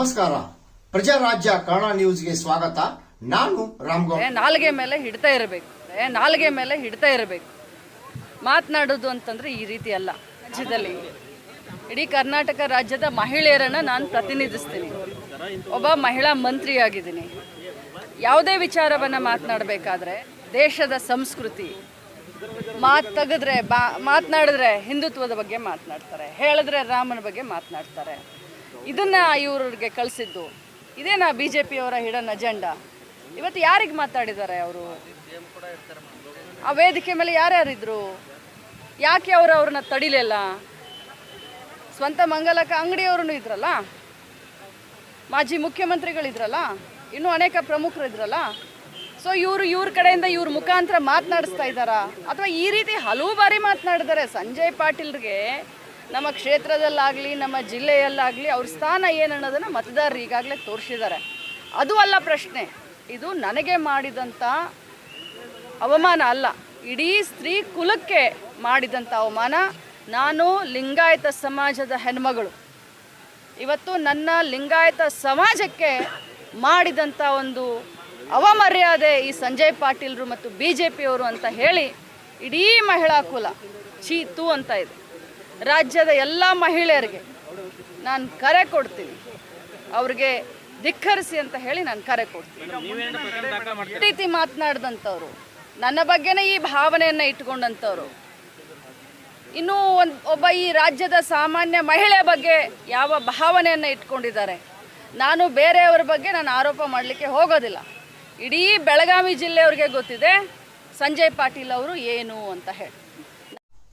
ನಮಸ್ಕಾರ. ಪ್ರಜಾರಾಜ್ಯ ಕನ್ನಡ ನ್ಯೂಸ್ಗೆ ಸ್ವಾಗತ. ನಾನು ರಾಮ್ಗೌಡ ನಾಲ್ಗೆ ಮೇಲೆ ಹಿಡ್ತಾ ಇರಬೇಕು. ನಾಲ್ಗೆ ಮೇಲೆ ಹಿಡ್ತಾ ಇರಬೇಕು. ಮಾತನಾಡೋದು ಅಂತಂದ್ರೆ ಈ ರೀತಿ ಅಲ್ಲ. ರಾಜ್ಯದಲ್ಲಿ ಇಡೀ ಕರ್ನಾಟಕ ರಾಜ್ಯದ ಮಹಿಳೆಯರನ್ನ ನಾನು ಪ್ರತಿನಿಧಿಸ್ತೀನಿ. ಒಬ್ಬ ಮಹಿಳಾ ಮಂತ್ರಿಯಾಗಿದ್ದೀನಿ. ಯಾವುದೇ ವಿಚಾರವನ್ನ ಮಾತನಾಡಬೇಕಾದ್ರೆ ದೇಶದ ಸಂಸ್ಕೃತಿ, ಮಾತ್ ತೆಗೆದ್ರೆ ಬಾ, ಮಾತನಾಡಿದ್ರೆ ಹಿಂದುತ್ವದ ಬಗ್ಗೆ ಮಾತನಾಡ್ತಾರೆ. ಹೇಳಿದ್ರೆ ರಾಮನ ಬಗ್ಗೆ ಮಾತನಾಡ್ತಾರೆ. ಇದನ್ನ ಇವ್ರಿಗೆ ಕಳಿಸಿದ್ದು. ಇದೇನಾ ಬಿ ಜೆ ಪಿಯವರ ಹಿಡನ್ ಅಜೆಂಡಾ ಇವತ್ತು ಯಾರಿಗೆ ಮಾತಾಡಿದ್ದಾರೆ ಅವರು? ಆ ವೇದಿಕೆ ಮೇಲೆ ಯಾರ್ಯಾರಿದ್ರು? ಯಾಕೆ ಅವರು ಅವ್ರನ್ನ ತಡಿಲಿಲ್ಲ? ಸ್ವಂತ ಮಂಗಲಕ ಅಂಗಡಿಯವ್ರೂ ಇದ್ರಲ್ಲ? ಮಾಜಿ ಮುಖ್ಯಮಂತ್ರಿಗಳಿದ್ರಲ್ಲ? ಇನ್ನೂ ಅನೇಕ ಪ್ರಮುಖರು ಇದ್ರಲ್ಲ ಸೊ ಇವರು ಇವ್ರ ಕಡೆಯಿಂದ ಇವ್ರ ಮುಖಾಂತರ ಮಾತನಾಡಿಸ್ತಾ ಇದ್ದಾರಾ? ಅಥವಾ ಈ ರೀತಿ ಹಲವು ಬಾರಿ ಮಾತನಾಡಿದ್ದಾರೆ ಸಂಜಯ್ ಪಾಟೀಲ್ರಿಗೆ? ನಮ್ಮ ಕ್ಷೇತ್ರದಲ್ಲಾಗಲಿ, ನಮ್ಮ ಜಿಲ್ಲೆಯಲ್ಲಾಗಲಿ ಅವ್ರ ಸ್ಥಾನ ಏನು ಅನ್ನೋದನ್ನು ಮತದಾರರು ಈಗಾಗಲೇ ತೋರಿಸಿದ್ದಾರೆ. ಅದು ಅಲ್ಲ ಪ್ರಶ್ನೆ, ಇದು ನನಗೆ ಮಾಡಿದಂಥ ಅವಮಾನ ಅಲ್ಲ, ಇಡೀ ಸ್ತ್ರೀ ಕುಲಕ್ಕೆ ಮಾಡಿದಂಥ ಅವಮಾನ. ನಾನು ಲಿಂಗಾಯತ ಸಮಾಜದ ಹೆಣ್ಮಗಳು. ಇವತ್ತು ನನ್ನ ಲಿಂಗಾಯತ ಸಮಾಜಕ್ಕೆ ಮಾಡಿದಂಥ ಒಂದು ಅವಮರ್ಯಾದೆ ಈ ಸಂಜಯ್ ಪಾಟೀಲ್ರು ಮತ್ತು ಬಿ ಜೆ ಪಿಯವರು ಅಂತ ಹೇಳಿ, ಇಡೀ ಮಹಿಳಾ ಕುಲ ಚೀತು ಅಂತ ಇದೆ. ರಾಜ್ಯದ ಎಲ್ಲ ಮಹಿಳೆಯರಿಗೆ ನಾನು ಕರೆ ಕೊಡ್ತೀನಿ. ಅವ್ರಿಗೆ ಧಿಕ್ಕರಿಸಿ ಅಂತ ಹೇಳಿ ನಾನು ಕರೆ ಕೊಡ್ತೀನಿ. ಪ್ರೀತಿ ರೀತಿ ಮಾತನಾಡಿದಂಥವ್ರು ನನ್ನ ಬಗ್ಗೆನೇ ಈ ಭಾವನೆಯನ್ನು ಇಟ್ಕೊಂಡಂಥವ್ರು ಇನ್ನೂ ಒಂದು ಒಬ್ಬ ಈ ರಾಜ್ಯದ ಸಾಮಾನ್ಯ ಮಹಿಳೆ ಬಗ್ಗೆ ಯಾವ ಭಾವನೆಯನ್ನು ಇಟ್ಕೊಂಡಿದ್ದಾರೆ ನಾನು ಬೇರೆಯವ್ರ ಬಗ್ಗೆ ನಾನು ಆರೋಪ ಮಾಡಲಿಕ್ಕೆ ಹೋಗೋದಿಲ್ಲ. ಇಡೀ ಬೆಳಗಾವಿ ಜಿಲ್ಲೆಯವ್ರಿಗೆ ಗೊತ್ತಿದೆ ಸಂಜಯ್ ಪಾಟೀಲ್ ಅವರು ಏನು ಅಂತ ಹೇಳಿ.